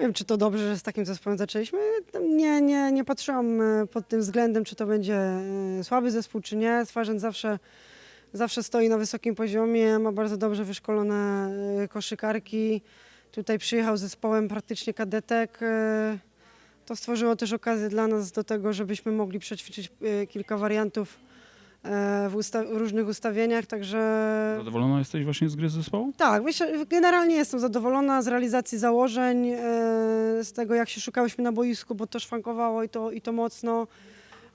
wiem, czy to dobrze, że z takim zespołem zaczęliśmy. Nie, nie, nie patrzyłam e, pod tym względem, czy to będzie e, słaby zespół, czy nie. Swarzędz zawsze, zawsze stoi na wysokim poziomie, ma bardzo dobrze wyszkolone e, koszykarki. Tutaj przyjechał zespołem praktycznie kadetek. To stworzyło też okazję dla nas do tego, żebyśmy mogli przećwiczyć kilka wariantów w, usta- w różnych ustawieniach, także Zadowolona jesteś właśnie z gry zespołu? tak, myślę, generalnie jestem zadowolona z realizacji założeń, e, z tego jak się szukałyśmy na boisku, bo to szwankowało i to, i to mocno,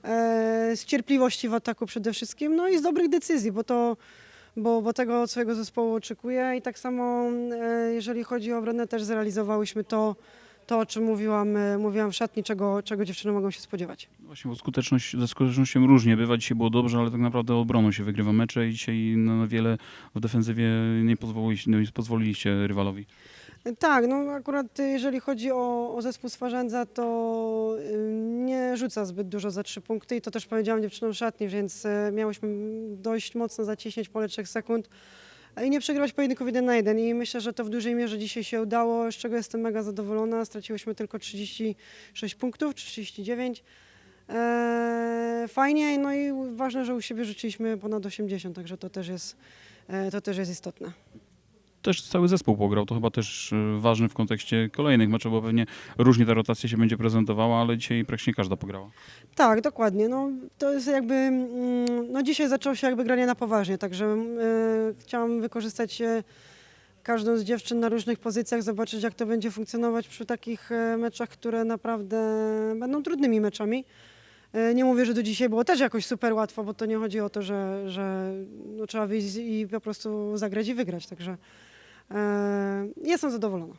e, z cierpliwości w ataku przede wszystkim, no i z dobrych decyzji, bo to bo, bo tego od swojego zespołu oczekuję i tak samo e, jeżeli chodzi o obronę też zrealizowałyśmy to, to o czym mówiłam, e, mówiłam w szatni, czego, czego dziewczyny mogą się spodziewać. No Właśnie, bo skuteczność, ze skutecznością różnie bywa. Dzisiaj było dobrze, ale tak naprawdę obroną się wygrywa mecze i dzisiaj na wiele w defensywie nie pozwoliliście, nie pozwoliliście rywalowi. Tak, no akurat y, jeżeli chodzi o, o zespół Swarzędza, to y, nie rzuca zbyt dużo za trzy punkty i to też powiedziałam dziewczynom w szatni, więc y, miałyśmy dość mocno zaciśnieć pole 3 sekund i nie przegrywać pojedynków jeden na jeden i myślę, że to w dużej mierze dzisiaj się udało, z czego jestem mega zadowolona. Straciłyśmy tylko 36 punktów, 39. Eee, fajnie, no i ważne, że u siebie rzuciliśmy ponad 80, także to też jest, e, to też jest istotne. Też cały zespół pograł, to chyba też y, ważne w kontekście kolejnych meczów, bo pewnie różnie ta rotacja się będzie prezentowała, ale dzisiaj praktycznie każda pograła. Tak, dokładnie. No, to jest jakby, mm, no dzisiaj zaczęło się jakby granie na poważnie, także e, chciałam wykorzystać e, każdą z dziewczyn na różnych pozycjach, zobaczyć jak to będzie funkcjonować przy takich e, meczach, które naprawdę będą trudnymi meczami. Nie mówię, że do dzisiaj było też jakoś super łatwo, bo to nie chodzi o to, że, że no, trzeba wyjść i po prostu zagrać i wygrać, także jestem zadowolona.